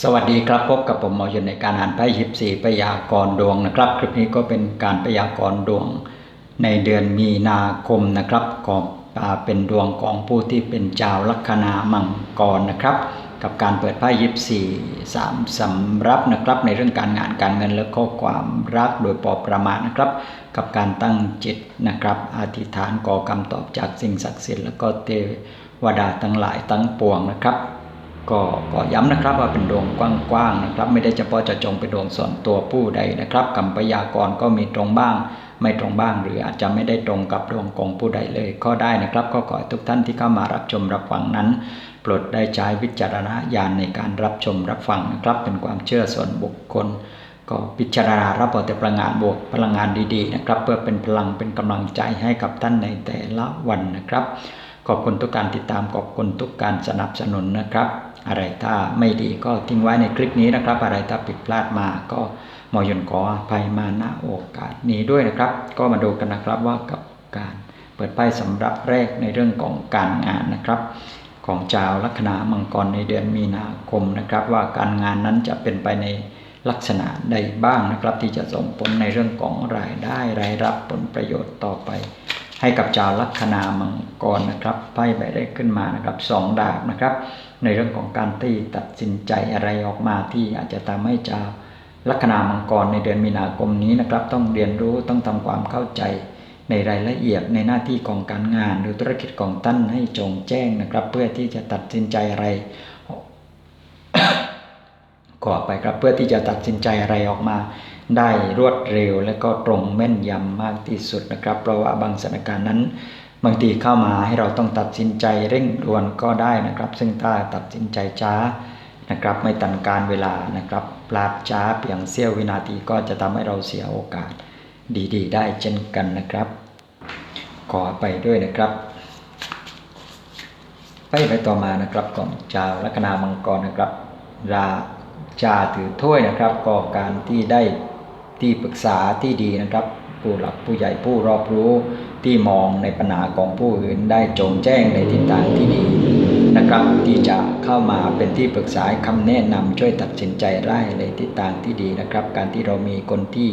สวัสดีครับพบกับผมหมอยู่ในการอ่านไพ่ยิบสีพยากรณ์ดวงนะครับ คลิปนี้ก็เป็นการพยากรณ์ดวงในเดือนมีนาคมนะครับก็เป็นดวงของผู้ที่เป็นเจ้าลัคนามังกรนะครับ กับการเปิดไพ่ยิบสีสามสำรับนะครับ ในเรื่องการงานการเงินและข้อความรักโดยปอประมาณนะครับ กับการตั้งจิตนะครับอธิษฐานขอคำตอบจากสิ่งศักดิ์สิทธิ์แล้วก็เทวดาทั้งหลายทั้งปวงนะครับ ก็ก็ย้ำนะครับว่าเป็นดวงกว้างๆนะครับ ไม่ได้เฉพาะจะจงเป็นดวงส่วนตัวผู้ใดนะครับคำพยากรณ์ก็มีตรงบ้าง ไม่ตรงบ้าง หรืออาจจะไม่ได้ตรงกับดวงของผู้ใดเลย ก็ได้นะครับ ก็ขอให้ทุกท่านที่เข้ามารับชมรับฟังนั้นโปรดได้ใช้วิจารณญาณในการรับชมรับฟังนะครับ เป็นความเชื่อส่วนบุคคล ก็พิจารณารับเอาแต่พลังงานบวกพลังงานดีๆนะครับ เพื่อเป็นพลังเป็นกำลังใจให้กับท่านในแต่ละวันนะครับ ขอบคุณทุกการติดตามขอบคุณทุกการสนับสนุนนะครับ อะไรถ้าไม่ดีก็ทิ้งไว้ในคลิปนี้นะครับ อะไรถ้าผิดพลาดมาก็มอยนขออภัยมาณโอกาสนี้ด้วยนะครับ ก็มาดูกันนะครับว่ากับการเปิดไพ่สำหรับแรกในเรื่องของการงานนะครับ ของชาวลัคนามังกรในเดือนมีนาคมนะครับ ว่าการงานนั้นจะเป็นไปในลักษณะใดบ้างนะครับ ที่จะส่งผลในเรื่องของรายได้รายรับผลประโยชน์ต่อไป ให้กับชาวลัคนามังกรนะครับไพ่ใบแรกขึ้นมานะครับสองดาบนะครับ ในเรื่องของการที่ตัดสินใจอะไรออกมาที่อาจจะทำให้ชาวลัคนามังกรในเดือนมีนาคมนี้นะครับ ต้องเรียนรู้ต้องทำความเข้าใจในรายละเอียดในหน้าที่ของการงาน หรือธุรกิจของท่านให้จงแจ้งนะครับ เพื่อที่จะตัดสินใจอะไรขอไปครับเพื่อที่จะตัดสินใจอะไรออกมา ได้รวดเร็วและก็ตรงแม่นยำมากที่สุดนะครับ เพราะว่าบางสถานการณ์นั้น บางทีเข้ามาให้เราต้องตัดสินใจเร่งด่วนก็ได้นะครับ ซึ่งถ้าตัดสินใจช้านะครับ ไม่ตันการเวลานะครับพลาดช้าเพียงเสี้ยววินาทีก็จะทำให้เราเสียโอกาสดีๆ ได้เช่นกันนะครับ ขอไปด้วยนะครับไปไปต่อมานะครับของชาวลัคนามังกรนะครับ ราชาถือถ้วยนะครับก็การที่ได้ที่ปรึกษาที่ดีนะครับ ผู้หลักผู้ใหญ่ผู้รอบรู้ ที่มองในปัญหาของผู้อื่นได้จงแจ้งในทิศทางที่ดีนะครับ ที่จะเข้ามาเป็นที่ปรึกษาคำแนะนำช่วยตัดสินใจได้ในทิศทางที่ดีนะครับ การที่เรามีคนที่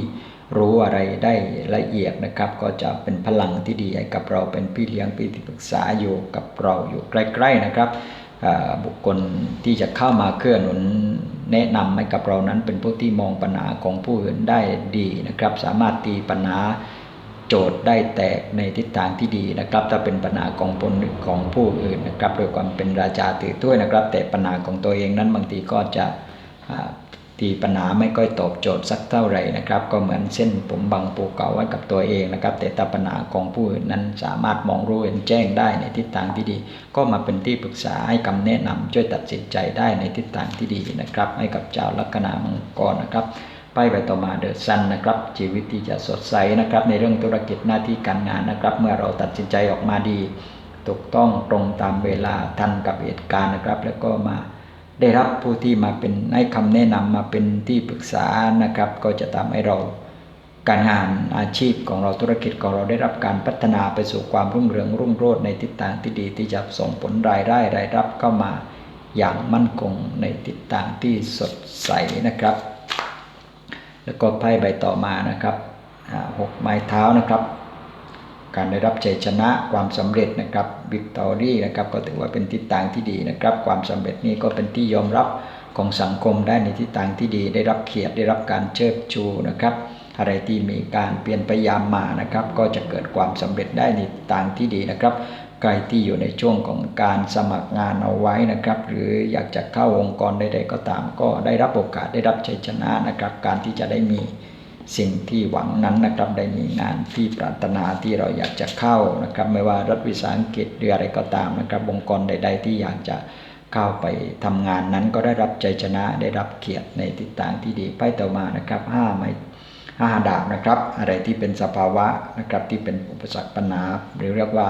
รู้อะไรได้ละเอียดนะครับ ก็จะเป็นพลังที่ดีให้กับเราเป็นพี่เลี้ยงพี่ที่ปรึกษาอยู่กับเราอยู่ใกล้ ๆนะครับบุคคลที่จะเข้ามาเคลื่อนหนุนแนะนำให้กับเรานั้นเป็นผู้ที่มองปัญหาของผู้อื่นได้ดีนะครับ สามารถตีปัญหา โจทย์ได้แตกในทิศทางที่ดีนะครับ ถ้าเป็นปัญหาของผลของผู้อื่นนะครับ โดยความเป็นราชาถือถ้วยนะครับ แต่ปัญหาของตัวเองนั้นบางทีก็จะตีปัญหาไม่ค่อยตอบโจทย์สักเท่าไหร่นะครับ ก็เหมือนเส้นผมบังปูเก่าไว้กับตัวเองนะครับ แต่ถ้าปัญหาของผู้อื่นนั้นสามารถมองรู้เห็นแจ้งได้ในทิศทางที่ดี ก็มาเป็นที่ปรึกษาให้คำแนะนำช่วยตัดสินใจได้ในทิศทางที่ดีนะครับ ให้กับเจ้าลัคนามังกรนะครับ ไปไปต่อมาเดอะซันนะครับ ชีวิตที่จะสดใสนะครับ ในเรื่องธุรกิจหน้าที่การงานนะครับ เมื่อเราตัดสินใจออกมาดี ถูกต้องตรงตามเวลาทันกับเหตุการณ์นะครับ แล้วก็มาได้รับผู้ที่มาเป็นให้คำแนะนำมาเป็นที่ปรึกษานะครับ ก็จะทำให้เราการงานอาชีพของเราธุรกิจของเราได้รับการพัฒนาไปสู่ความรุ่งเรืองรุ่งโรจน์ในทิศทางที่ดีที่จะส่งผลรายได้รายรับเข้ามาอย่างมั่นคงในทิศทางที่สดใสนะครับ แล้วก็ไพ่ใบต่อมานะครับหกไม้เท้านะครับ การได้รับชัยชนะความสำเร็จนะครับวิกตอรี่นะครับก็ถือว่าเป็นทิศทางที่ดีนะครับ ความสำเร็จนี้ก็เป็นที่ยอมรับของสังคมได้ในทิศทางที่ดี ได้รับเกียรติได้รับการเชิดชูนะครับอะไรที่มีการเปลี่ยนพยายามมานะครับ ก็จะเกิดความสำเร็จได้ในทางที่ดีนะครับ ใครที่อยู่ในช่วงของการสมัครงานเอาไว้นะครับ หรืออยากจะเข้าองค์กรใดๆก็ตาม ก็ได้รับโอกาสได้รับชัยชนะนะครับ การที่จะได้มีสิ่งที่หวังนั้นนะครับได้มีงานที่ปรารถนาที่เราอยากจะเข้านะครับ ไม่ว่ารัฐวิสาหกิจหรืออะไรก็ตามนะครับองค์กรใด ๆ ที่อยากจะเข้าไปทำงานนั้นก็ได้รับชัยชนะได้รับเกียรติในทิศทางที่ดีไปต่อมานะครับห้าไม้ ห้าดาบนะครับ อะไรที่เป็นสภาวะนะครับที่เป็นอุปสรรคปัญหา หรือเรียกว่า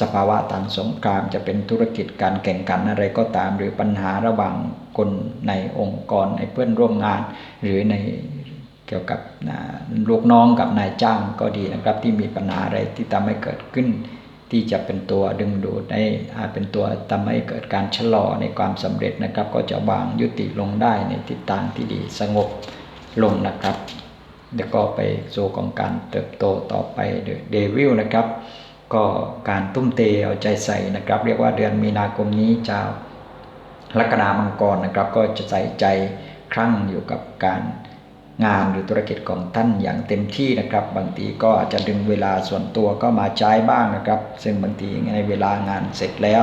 สภาวะทางสงครามจะเป็นธุรกิจการแข่งขันอะไรก็ตาม หรือปัญหาระหว่างคนในองค์กรในเพื่อนร่วมงาน หรือในเกี่ยวกับลูกน้องกับนายจ้างก็ดีนะครับ ที่มีปัญหาอะไรที่ทำให้เกิดขึ้น ที่จะเป็นตัวดึงดูดให้อาจเป็นตัวทำให้เกิดการชะลอในความสำเร็จนะครับ ก็จะวางยุติลงได้ในทิศทางที่ดีสงบลงนะครับ เดี๋ยวก็ไปสู่ของการเติบโตต่อไปเดวิลนะครับ ก็การตุ้มเตเอาใจใส่นะครับ เรียกว่าเดือนมีนาคมนี้จะลัคนามังกรนะครับ ก็จะใส่ใจครั่งอยู่กับการงานหรือธุรกิจของท่านอย่างเต็มที่นะครับ บางทีก็อาจจะดึงเวลาส่วนตัวก็มาใช้บ้างนะครับ ซึ่งบางทีในเวลางานเสร็จแล้ว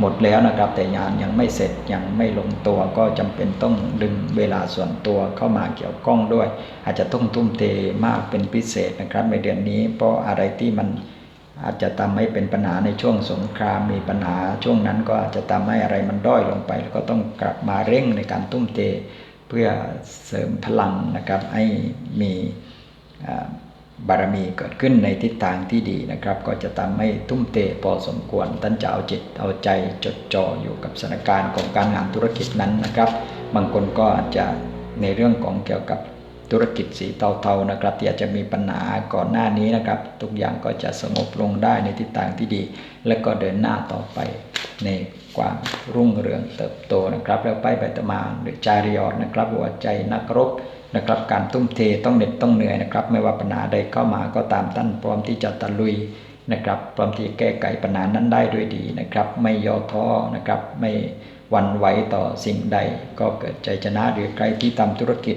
หมดแล้วนะครับ แต่งานยังไม่เสร็จยังไม่ลงตัวก็จำเป็นต้องดึงเวลาส่วนตัวเข้ามาเกี่ยวข้องด้วย อาจจะต้องทุ่มเทมากเป็นพิเศษนะครับในเดือนนี้ เพราะอะไรที่มันอาจจะทำให้เป็นปัญหาในช่วงสงครามมีปัญหาช่วงนั้นก็อาจจะทำให้อะไรมันด้อยลงไป แล้วก็ต้องกลับมาเร่งในการทุ่มเทเพื่อเสริมพลังนะครับให้มี บารมีเกิดขึ้นในทิศทางที่ดีนะครับ ก็จะทำให้ทุ่มเทพอสมควรท่านจะเอาจิตเอาใจจดจ่ออยู่กับสถานการณ์ของการงานธุรกิจนั้นนะครับ บางคนก็อาจจะในเรื่องของเกี่ยวกับธุรกิจสีเทาๆนะครับที่อาจจะมีปัญหาก่อนหน้านี้นะครับ ทุกอย่างก็จะสงบลงได้ในทิศทางที่ดี และก็เดินหน้าต่อไปในความรุ่งเรืองเติบโตนะครับ แล้วไปไปตมาหรือจาริยอดนะครับหัวใจนักรบ นะครับ การทุ่มเทต้องเหน็ดต้องเหนื่อยนะครับ ไม่ว่าปัญหาใดเข้ามาก็ตามท่านพร้อมที่จะตะลุยนะครับ พร้อมที่แก้ไขปัญหานั้นได้ด้วยดีนะครับ ไม่ย่อท้อนะครับ ไม่หวั่นไหวต่อสิ่งใด ก็เกิดใจชนะหรือใครที่ทำธุรกิจ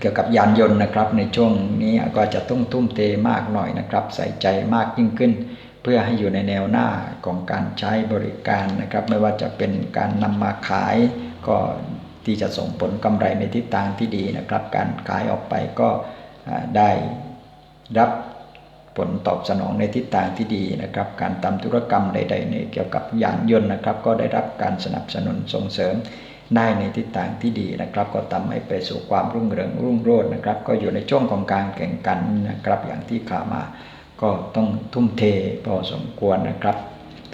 เกี่ยวกับยานยนต์นะครับ ในช่วงนี้ก็จะต้องทุ่มเทมากหน่อยนะครับ ใส่ใจมากยิ่งขึ้น เพื่อให้อยู่ในแนวหน้าของการใช้บริการนะครับ ไม่ว่าจะเป็นการนำมาขายก็ ที่จะส่งผลกำไรในทิศทางที่ดีนะครับ การขายออกไปก็ได้รับผลตอบสนองในทิศทางที่ดีนะครับ การทำธุรกรรมใดๆในเกี่ยวกับยานยนต์นะครับ ก็ได้รับการสนับสนุนส่งเสริมได้ในทิศทางที่ดีนะครับ ก็ทำให้ไปสู่ความรุ่งเรืองรุ่งโรจน์นะครับ ก็อยู่ในช่วงของการแข่งขันนะครับ อย่างที่ข่าวมา ก็ต้องทุ่มเทพอสมควรนะครับ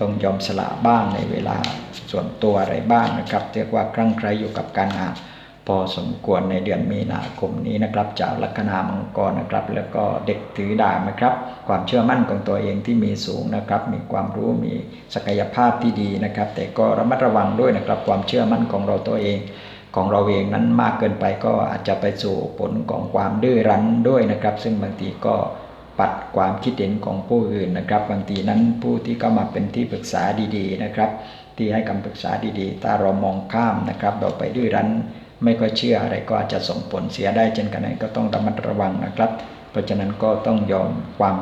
ต้องยอมสละบ้างในเวลาส่วนตัวอะไรบ้างนะครับ เรียกว่าคลั่งไคล้อยู่กับการงานพอสมควรในเดือนมีนาคมนี้นะครับจากลัคนามังกรนะครับ แล้วก็เด็กถือดาบนะครับ ความเชื่อมั่นของตัวเองที่มีสูงนะครับ มีความรู้มีศักยภาพที่ดีนะครับ แต่ก็ระมัดระวังด้วยนะครับ ความเชื่อมั่นของเราตัวเอง ของเราเองนั้นมากเกินไปก็อาจจะไปสู่ผลของความดื้อรั้นด้วยนะครับ ซึ่งบางทีก็ ปัดความคิดเห็นของผู้อื่นนะครับ บางทีนั้นผู้ที่เข้ามาเป็นที่ปรึกษาดีๆนะครับ ที่ให้คำปรึกษาดีๆ ถ้าเรามองข้ามนะครับ เราไปดื้อรั้นไม่ก็เชื่ออะไรก็อาจจะส่งผลเสียได้เช่นกันนั้นก็ต้องระมัดระวังนะครับ เพราะฉะนั้นก็ต้องยอมความ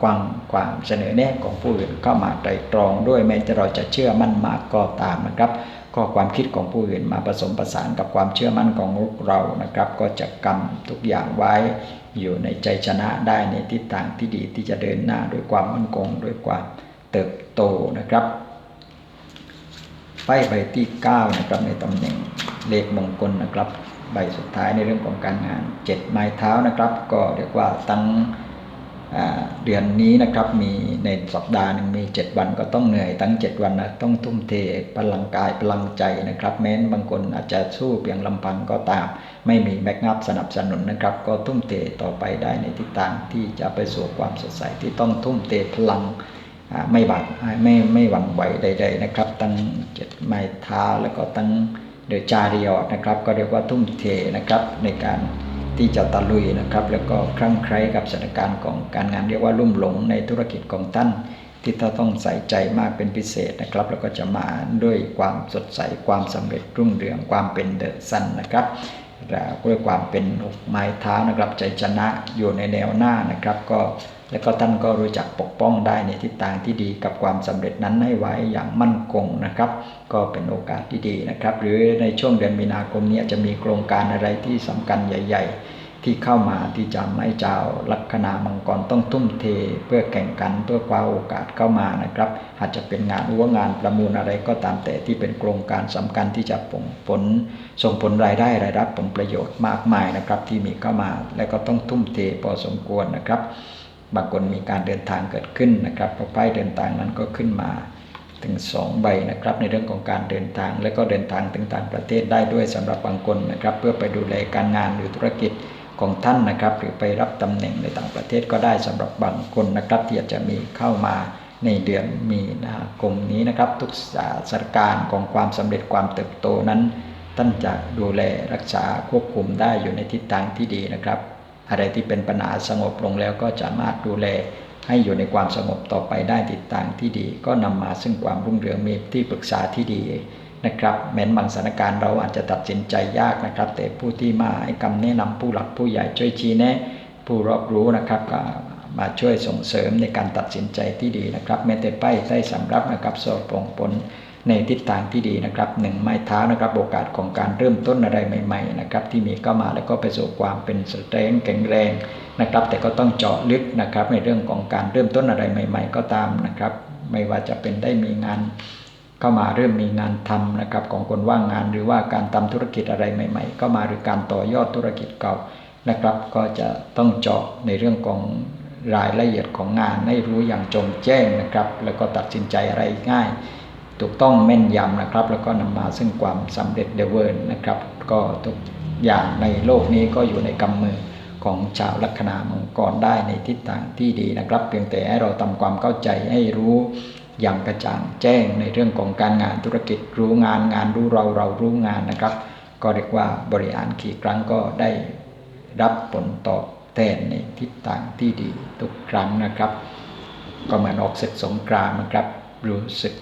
ความความเสนอแนะของผู้อื่นเข้ามาไตรตรองด้วยแม้จะเราจะเชื่อมั่นมากก็ตามนะครับ ก็ความคิดของผู้อื่นมาผสมผสานกับความเชื่อมั่นของเรานะครับ ก็จะกำทุกอย่างไว้อยู่ในใจชนะได้ในทิศทางที่ดีที่จะเดินหน้าด้วยความมั่นคงด้วยความเติบโตนะครับไพ่ใบที่9นะครับในตำแหน่งเลขมงคลนะครับ ใบสุดท้ายในเรื่องของการงาน 7 ไม้เท้านะครับ ก็เรียกว่าตั้ง เดือนนี้นะครับมีในสัปดาห์หนึ่งมี 7 วันก็ต้องเหนื่อยตั้ง 7 วันนะต้องทุ่มเทพลังกายพลังใจนะครับ แม้นบางคนอาจจะสู้เพียงลำพังก็ตาม ไม่มีแบ็กอัพสนับสนุนนะครับ ก็ทุ่มเทต่อไปได้ในทิศทางที่จะไปสู่ความสดใสที่ต้องทุ่มเทพลังไม่บาดไม่ไม่หวั่นไหวใด ๆนะครับ ตั้งเจ็ดไม้เท้าแล้วก็ตั้งเดอจาริออดนะครับ ก็เรียกว่าทุ่มเทนะครับในการ ที่จะตะลุยนะครับ แล้วก็คลั่งไคล้กับสถานการณ์ของการงานเรียกว่าลุ่มหลงในธุรกิจของท่าน ที่ถ้าต้องใส่ใจมากเป็นพิเศษนะครับ แล้วก็จะมาด้วยความสดใสความสำเร็จรุ่งเรืองความเป็นเดอะซันนะครับด้วยความเป็นไม้เท้านะครับใจชนะอยู่ในแนวหน้านะครับก็ แล้วก็ท่านก็รู้จักปกป้องได้ในทิศทางที่ดีกับความสำเร็จนั้นให้ไว้อย่างมั่นคงนะครับ ก็เป็นโอกาสที่ดีนะครับ หรือในช่วงเดือนมีนาคมนี้จะมีโครงการอะไรที่สำคัญใหญ่ ๆ ที่เข้ามาที่จะให้เจ้าลัคนามังกรต้องทุ่มเท เพื่อแข่งขันเพื่อคว้าโอกาสเข้ามานะครับ อาจจะเป็นงานหัวงานประมูลอะไรก็ตามแต่ที่เป็นโครงการสำคัญที่จะผลผลส่งผลรายได้รายรับผลประโยชน์มากมายนะครับที่มีเข้ามา และก็ต้องทุ่มเทพอสมควรนะครับ บางคนมีการเดินทางเกิดขึ้นนะครับเพราะป้ายเดินทางนั้นก็ขึ้นมาถึง 2 ใบนะครับในเรื่องของการเดินทาง และก็เดินทางถึงต่างประเทศได้ด้วยสำหรับบางคนนะครับเพื่อไปดูแลการงานหรือธุรกิจของท่านนะครับ หรือไปรับตำแหน่งในต่างประเทศก็ได้สำหรับบางคนนะครับที่อาจจะมีเข้ามาในเดือนมีนาคมนี้นะครับ ทุกสถานการณ์ของความสำเร็จความเติบโตนั้น ท่านจะดูแลรักษาควบคุมได้อยู่ในทิศทางที่ดีนะครับ อะไรที่เป็นปัญหาสงบลงแล้วก็สามารถดูแลให้อยู่ในความสงบต่อไปได้ทิศทางที่ดี ก็นำมาซึ่งความรุ่งเรืองมีที่ปรึกษาที่ดีนะครับแม้นบางสถานการณ์เราอาจจะตัดสินใจยากนะครับ แต่ผู้ที่มาให้คำแนะนำผู้หลักผู้ใหญ่ช่วยชี้แนะผู้รอบรู้นะครับก็มาช่วยส่งเสริมในการตัดสินใจที่ดีนะครับแม้แต่ป้ายได้สำรับนะครับสอบปองผล ในทิศทางที่ดีนะครับหนึ่งไม้เท้านะครับโอกาสของการเริ่มต้นอะไรใหม่ๆนะครับที่มีเข้ามาแล้วก็ไปสู่ความเป็นสเตรนแข็งแรงนะครับ แต่ก็ต้องเจาะลึกนะครับในเรื่องของการเริ่มต้นอะไรใหม่ ๆ ก็ตามนะครับ ไม่ว่าจะเป็นได้มีงานเข้ามาเริ่มมีงานทำนะครับของคนว่างงานหรือว่าการทำธุรกิจอะไรใหม่ ๆ ก็มาหรือการต่อยอดธุรกิจเก่านะครับ ก็จะต้องเจาะในเรื่องของรายละเอียดของงานให้รู้อย่างจงแจ้งนะครับ แล้วก็ตัดสินใจอะไรง่าย ถูกต้องแม่นยำนะครับ แล้วก็นำมาซึ่งความสำเร็จเดเวิร์นนะครับ ก็ทุกอย่างในโลกนี้ก็อยู่ในกำมือของชาวลัคนามังกรได้ในทิศทางที่ดีนะครับ เพียงแต่ให้เราทำความเข้าใจให้รู้อย่างกระจ่างแจ้งในเรื่องของการงานธุรกิจรู้งานงานรู้เราเรารู้งานนะครับ ก็เรียกว่าบริหารกี่ครั้งก็ได้รับผลตอบแทนในทิศทางที่ดีทุกครั้งนะครับ ก็เหมือนออกศึกสงกรานนะครับ รู้สึก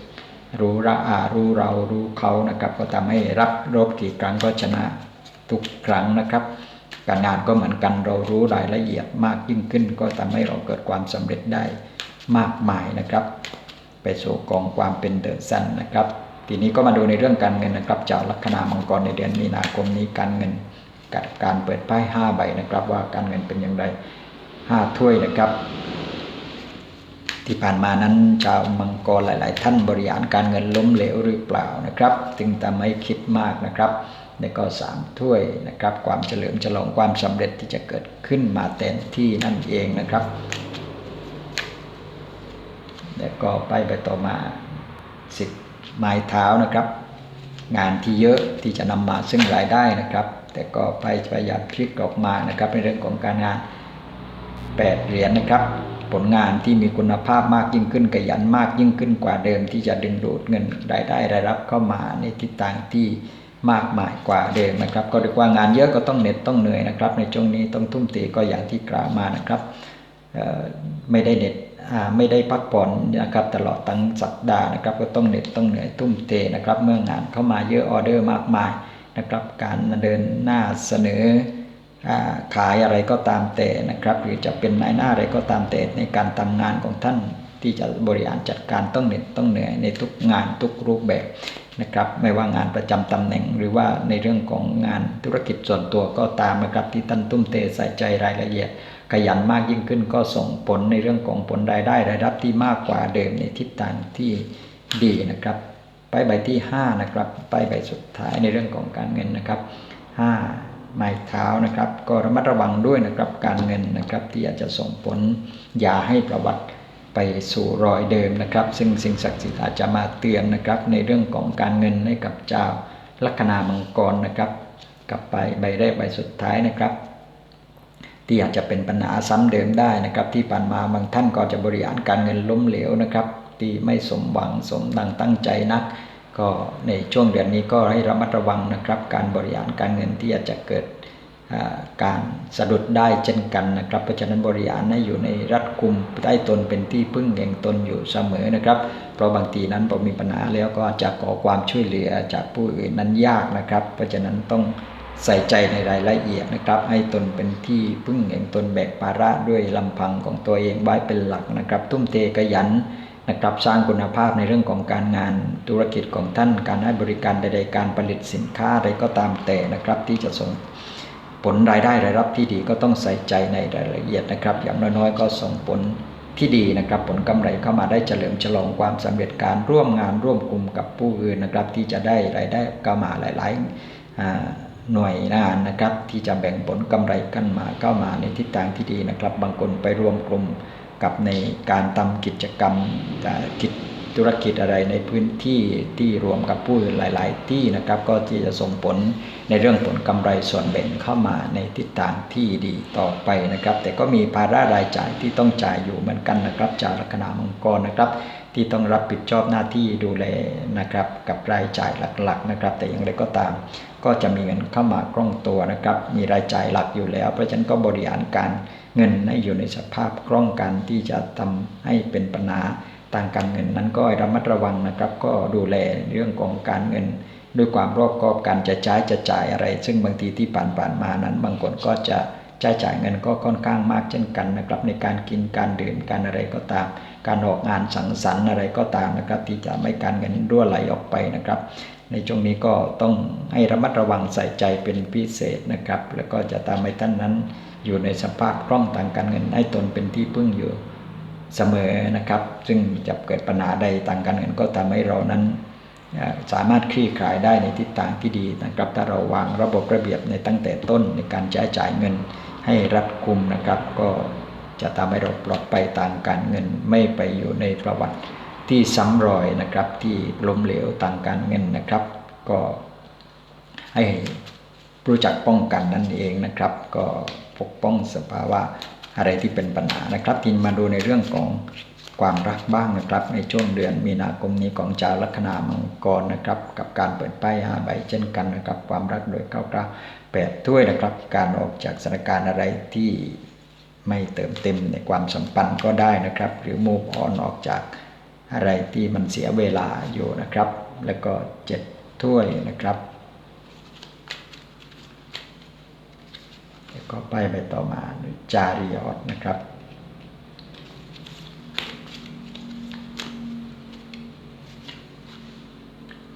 รู้ระอารู้เรารู้เขานะครับก็ทำให้รับรบกี่ครั้งก็ชนะทุกครั้งนะครับการงานก็เหมือนกันเรารู้รายละเอียดมากยิ่งขึ้น ก็ทำให้เราเกิดความสำเร็จได้มากมายนะครับ ไปสู่กองความเป็นเดอะซันนะครับ ทีนี้ก็มาดูในเรื่องการเงินนะครับจากลัคนามังกรในเดือนมีนาคมนี้การเงินกับการเปิดไพ่ห้าใบนะครับ ว่าการเงินเป็นอย่างไรห้าถ้วยนะครับ ที่ผ่านมานั้นชาวมังกรหลาย ๆ ท่านบริหารการเงินล้มเหลวหรือเปล่านะครับจึงทำให้คิดมากนะครับแล้วก็สามถ้วยนะครับ ความเฉลิมฉลองความสำเร็จที่จะเกิดขึ้นมาแทนที่นั่นเองนะครับแล้วก็ไปไปต่อมาสิบไม้เท้านะครับ งานที่เยอะที่จะนำมาซึ่งรายได้นะครับ แต่ก็ไปพยายามคลิกออกมานะครับในเรื่องของการงาน 8 เหรียญนะครับ ผลงานที่มีคุณภาพมากยิ่งขึ้นขยันมากยิ่งขึ้นกว่าเดิม ที่จะดึงดูดเงินรายได้รายรับเข้ามาในทิศทางที่มากมายกว่าเดิมนะครับ ก็เรียกว่างานเยอะก็ต้องเหน็ดต้องเหนื่อยนะครับ ในช่วงนี้ต้องทุ่มเทก็อย่างที่กล่าวมานะครับไม่ได้เหน็ดไม่ได้พักผ่อนนะครับตลอดทั้งสัปดาห์นะครับก็ต้องเหน็ดต้องเหนื่อยทุ่มเทนะครับ เมื่องานเข้ามาเยอะออเดอร์มากมายนะครับ การเดินหน้าเสนอ ขายอะไรก็ตามแต่นะครับ หรือจะเป็นนายหน้าอะไรก็ตามแต่ในการทำงานของท่านที่จะบริหารจัดการต้องเหน็ดต้องเหนื่อยในทุกงานทุกรูปแบบนะครับ ไม่ว่างานประจำตำแหน่ง หรือว่าในเรื่องของงานธุรกิจส่วนตัวก็ตามนะครับที่ท่านตุ้มเทใส่ใจรายละเอียด ขยันมากยิ่งขึ้นก็ส่งผลในเรื่องของผลรายได้รายรับที่มากกว่าเดิมในทิศทางที่ดีนะครับ ไปใบที่5นะครับไปใบสุดท้ายในเรื่องของการเงินนะครับ 5 ไม้เท้านะครับ ก็ระมัดระวังด้วยนะครับการเงินนะครับที่อาจจะส่งผลอย่าให้ประวัติไปสู่รอยเดิมนะครับ ซึ่งสิ่งศักดิ์สิทธิ์อาจจะมาเตือนนะครับ ในเรื่องของการเงินให้กับเจ้าลัคนามังกรนะครับ กลับไปใบแรกใบสุดท้ายนะครับ ที่อาจจะเป็นปัญหาซ้ำเดิมได้นะครับ ที่ผ่านมาบางท่านก็จะบริหารการเงินล้มเหลวนะครับ ที่ไม่สมหวังสมดังตั้งใจนัก ก็ในช่วงเดือนนี้ก็ให้ระมัดระวังนะครับ การบริหารการเงินที่อาจจะเกิดการสะดุดได้เช่นกันนะครับ เพราะฉะนั้นบริหารให้อยู่ในรัดกุมใต้ตนเป็นที่พึ่งแห่งตนอยู่เสมอนะครับ เพราะบางทีนั้นพอมีปัญหาแล้วก็จะขอความช่วยเหลือจากผู้อื่นนั้นยากนะครับ เพราะฉะนั้นต้องใส่ใจในรายละเอียดนะครับ ให้ตนเป็นที่พึ่งแห่งตนแบกภาระด้วยลำพังของตัวเองไว้เป็นหลักนะครับ ทุ่มเทขยัน นะครับสร้างคุณภาพในเรื่องของการงานธุรกิจของท่านการให้บริการใดๆการผลิตสินค้าอะไรก็ตามแต่นะครับ ที่จะส่งผลรายได้รายรับที่ดีก็ต้องใส่ใจในรายละเอียดนะครับ อย่างน้อยๆ ก็ส่งผลที่ดีนะครับ ผลกำไรเข้ามาได้เฉลิมฉลองความสำเร็จการร่วมงานร่วมกลุ่มกับผู้อื่นนะครับ ที่จะได้รายได้เข้ามาหลายๆหน่วยงานนะครับที่จะแบ่งผลกำไรกันมาเข้ามาในทิศทางที่ดีนะครับ บางคนไปรวมกลุ่ม กับในการทำกิจกรรมกิจธุรกิจอะไรในพื้นที่ที่รวมกับผู้อื่นหลาย ๆ ที่นะครับ ก็ที่จะส่งผลในเรื่องผลกำไรส่วนแบ่งเข้ามาในทิศทางที่ดีต่อไปนะครับ แต่ก็มีภาระรายจ่ายที่ต้องจ่ายอยู่เหมือนกันนะครับจากลัคนามังกรนะครับ ที่ต้องรับผิดชอบหน้าที่ดูแลนะครับ กับรายจ่ายหลัก ๆ นะครับ แต่อย่างไรก็ตาม ก็จะมีเงินเข้ามาคล่องตัวนะครับ มีรายจ่ายหลักอยู่แล้ว เพราะฉะนั้นก็บริหารการ เงินให้อยู่ในสภาพคล่องกันที่จะทำให้เป็นปัญหาทางการเงินนั้นก็ระมัดระวังนะครับ ก็ดูแลเรื่องของการเงิน ด้วยความรอบคอบการจะใช้จะจ่ายอะไร ซึ่งบางทีที่ผ่านๆมานั้น บางคนก็จะใช้จ่ายเงินก็ค่อนข้างมากเช่นกันนะครับ ในการกินการดื่มการอะไรก็ตาม การออกงานสังสรรค์อะไรก็ตามนะครับ ที่จะไม่การเงินรั่วไหลออกไปนะครับ ในช่วงนี้ก็ต้องให้ระมัดระวังใส่ใจเป็นพิเศษนะครับ แล้วก็จะทำให้ท่านนั้น อยู่ในสภาพคล่องทางการเงินให้ตนเป็นที่พึ่งอยู่เสมอนะครับ ซึ่งจะเกิดปัญหาใดทางการเงินก็ทำให้เรานั้นสามารถคลี่คลายได้ในทิศทางที่ดีนะครับ ถ้าเราวางระบบระเบียบในตั้งแต่ต้นในการใช้จ่ายเงินให้รัดกุมนะครับ ก็จะทำให้เราปลอดภัยทางการเงินไม่ไปอยู่ในประวัติที่ซ้ำรอยนะครับที่ล้มเหลวทางการเงินนะครับ ก็ให้รู้จักป้องกันนั่นเองนะครับ ก็ ปกป้องสภาวะอะไรที่เป็นปัญหานะครับทีนมาดูในเรื่องของความรักบ้างนะครับ ในช่วงเดือนมีนาคมนี้ของชาวลัคนามังกรนะครับ กับการเปิดป้ายหาใบเช่นกันนะครับ ความรักโดยเข้ากราแปดถ้วยนะครับ การออกจากสถานการณ์อะไรที่ไม่เติมเต็มในความสัมพันธ์ก็ได้นะครับ หรือมูฟออนออกจากอะไรที่มันเสียเวลาอยู่นะครับ แล้วก็เจ็ดถ้วยนะครับ ก็ไปไปต่อมาจาริยอดนะครับ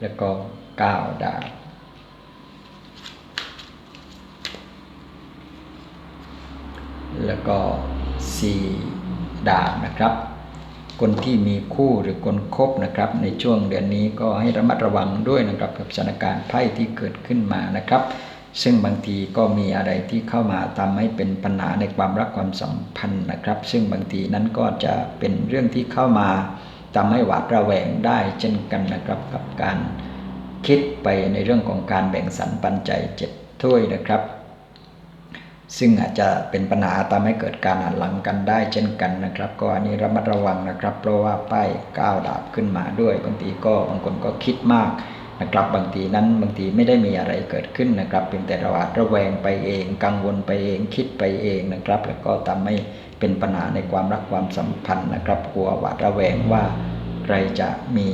แล้วก็ก้าวดาบแล้วก็สี่ดาบนะครับ คนที่มีคู่หรือคนคบนะครับ ในช่วงเดือนนี้ก็ให้ระมัดระวังด้วยนะครับกับสถานการณ์ไพ่ที่เกิดขึ้นมานะครับ ซึ่งบางทีก็มีอะไรที่เข้ามาทำให้เป็นปัญหาในความรักความสัมพันธ์นะครับ ซึ่งบางทีนั้นก็จะเป็นเรื่องที่เข้ามาทำให้หวาดระแวงได้เช่นกันนะครับกับการคิดไปในเรื่องของการแบ่งสรรปันใจเจ็ดถ้วยนะครับ ซึ่งอาจจะเป็นปัญหาทำให้เกิดการหันหลังกันได้เช่นกันนะครับ ก็อันนี้ระมัดระวังนะครับ เพราะว่าป้ายก้าวดาบขึ้นมาด้วยบางทีก็บางคนก็คิดมาก นะครับบางทีนั้นบางทีไม่ได้มีอะไรเกิดขึ้นนะครับเพียงแต่เราอาจระแวงไปเอง กังวลไปเองคิดไปเองนะครับ แล้วก็ทำให้เป็นปัญหาในความรักความสัมพันธ์นะครับกลัวหวาดระแวงว่าใครจะมี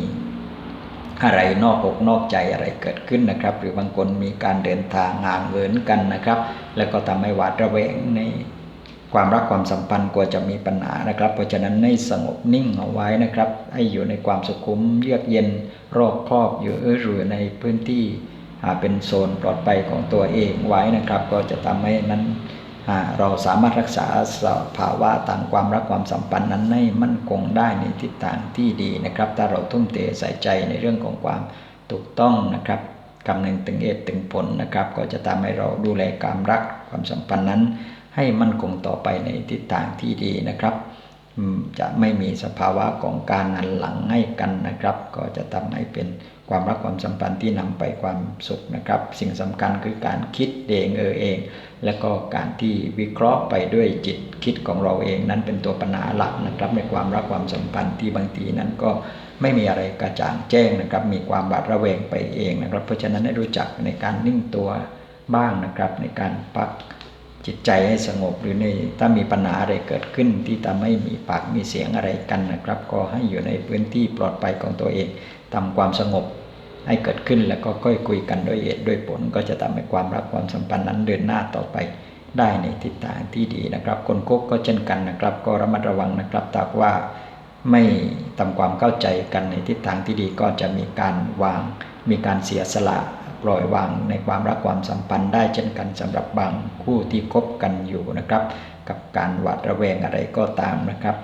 อะไรนอกอกนอกใจอะไรเกิดขึ้นนะครับ หรือบางคนมีการเดินทางงานเหินกันนะครับ แล้วก็ทำให้หวาดระแวงใน ความรักความสัมพันธ์กลัวจะมีปัญหานะครับ เพราะฉะนั้นให้สงบนิ่งเอาไว้นะครับ ให้อยู่ในความสุขุมเยือกเย็นรอบครอบอยู่เออหรือในพื้นที่เป็นโซนปลอดภัยของตัวเองไว้นะครับ ก็จะทำให้นั้นเราสามารถรักษาสภาวะต่างความรักความสัมพันธ์นั้นให้มั่นคงได้ในทิศทางที่ดีนะครับ ถ้าเราทุ่มเทใส่ใจในเรื่องของความถูกต้องนะครับกำเนิดถึงเอตถึงผลนะครับ ก็จะทำให้เราดูแลความรักความสัมพันธ์นั้น ให้มั่นคงต่อไปในทิศทางที่ดีนะครับจะไม่มีสภาวะของการหันหลังให้กันนะครับ ก็จะทำให้เป็นความรักความสัมพันธ์ที่นำไปความสุขนะครับ สิ่งสำคัญคือการคิดเองเออเอง และก็การที่วิเคราะห์ไปด้วยจิตคิดของเราเองนั้นเป็นตัวปัญหาหลักนะครับ ในความรักความสัมพันธ์ที่บางทีนั้นก็ไม่มีอะไรกระจ่างแจ้งนะครับ มีความบาดระแวงไปเองนะครับ เพราะฉะนั้นให้รู้จักในการนิ่งตัวบ้างนะครับในการพัก จิตใจให้สงบหรือในถ้ามีปัญหาอะไรเกิดขึ้น ที่ทำให้มีปากมีเสียงอะไรกันนะครับ ก็ให้อยู่ในพื้นที่ปลอดภัยของตัวเองทำความสงบให้เกิดขึ้นแล้วก็ค่อยคุยกันด้วยเหตุด้วยผล ก็จะทำให้ความรักความสัมพันธ์นั้นเดินหน้าต่อไปได้ในทิศทางที่ดีนะครับ คนคบก็เช่นกันนะครับ ก็ระมัดระวังนะครับถ้าว่าไม่ทำความเข้าใจกันในทิศทางที่ดีก็จะมีการวาง มีการเสียสละ ปล่อยวางในความรักความสัมพันธ์ได้เช่นกันสำหรับบางคู่ที่คบกันอยู่นะครับ กับการหวาดระแวงอะไรก็ตามนะครับ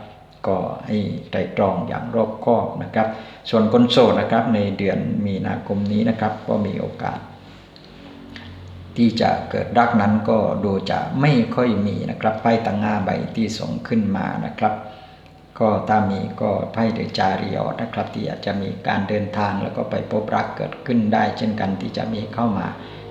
ก็ให้ไตรตรองอย่างรอบคอบนะครับ ส่วนคนโสดนะครับในเดือนมีนาคมนี้นะครับ ก็มีโอกาส ที่จะเกิดรักนั้นก็ดูจะไม่ค่อยมีนะครับไพ่ตังงาใบที่ส่งขึ้นมานะครับ ก็ถ้ามีก็ไพ่เดอจาริออนะครับที่อาจจะมีการเดินทางแล้วก็ไปพบรักเกิดขึ้นได้ เช่นกันที่จะมีเข้ามา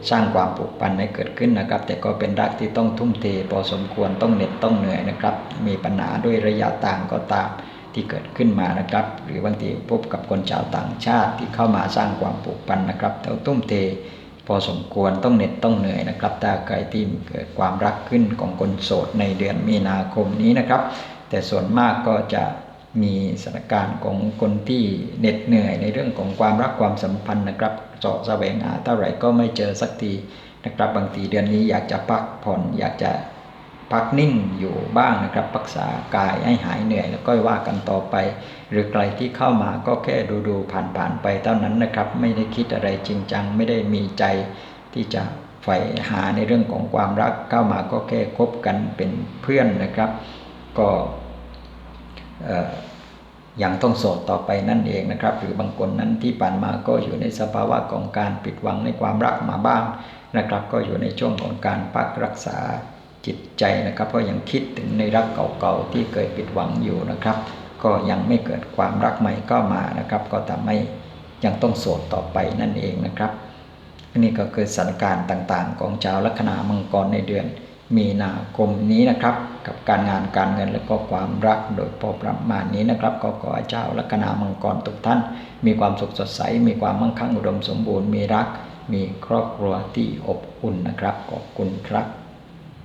สร้างความผูกพันให้เกิดขึ้นนะครับ แต่ก็เป็นรักที่ต้องทุ่มเทพอสมควรต้องเหน็ดต้องเหนื่อยนะครับ มีปัญหาด้วยระยะต่างก็ตามที่เกิดขึ้นมานะครับ หรือบางทีพบกับคนชาวต่างชาติที่เข้ามาสร้างความผูกพันนะครับแต่ทุ่มเทพอสมควรต้องเหน็ดต้องเหนื่อยนะครับถ้าใครที่เกิดความรักขึ้นของคนโสดในเดือนมีนาคมนี้นะครับ แต่ส่วนมากก็จะมีสถานการณ์ของคนที่เหน็ดเหนื่อยในเรื่องของความรักความสัมพันธ์นะครับเสาะแสวงหาเท่าไหร่ก็ไม่เจอสักทีนะครับบางทีเดือนนี้อยากจะพักผ่อนอยากจะพักนิ่งอยู่บ้างนะครับรักษากายให้หายเหนื่อย แล้วก็ว่ากันต่อไป หรือใครที่เข้ามาก็แค่ดูดูผ่านผ่านๆไปเท่านั้นนะครับ ไม่ได้คิดอะไรจริงจังไม่ได้มีใจที่จะใฝ่หาในเรื่องของความรักเข้ามาก็แค่คบกันเป็นเพื่อนนะครับ ก็ยังต้องโสดต่อไปนั่นเองนะครับ หรือบางคนนั้นที่ผ่านมาก็อยู่ในสภาวะของการปิดหวังในความรักมาบ้างนะครับ ก็อยู่ในช่วงของการพักรักษาจิตใจนะครับ ก็ยังคิดถึงในรักเก่าๆที่เคยผิดหวังอยู่นะครับ ก็ยังไม่เกิดความรักใหม่ก็มานะครับ ก็ทำให้ยังต้องโสดต่อไปนั่นเองนะครับนี่ก็คือสถานการณ์ต่างๆ ของชาวลัคนามังกรในเดือน มีนาคมนี้นะครับ กับการงานการเงินและก็ความรักโดยพอประมาณนี้นะครับก็ขอเจ้าลัคนามังกรทุกท่าน มีความสุขสดใส มีความมั่งคั่งอุดมสมบูรณ์มีรัก มีครอบครัวที่อบอุ่นนะครับขอบคุณครับ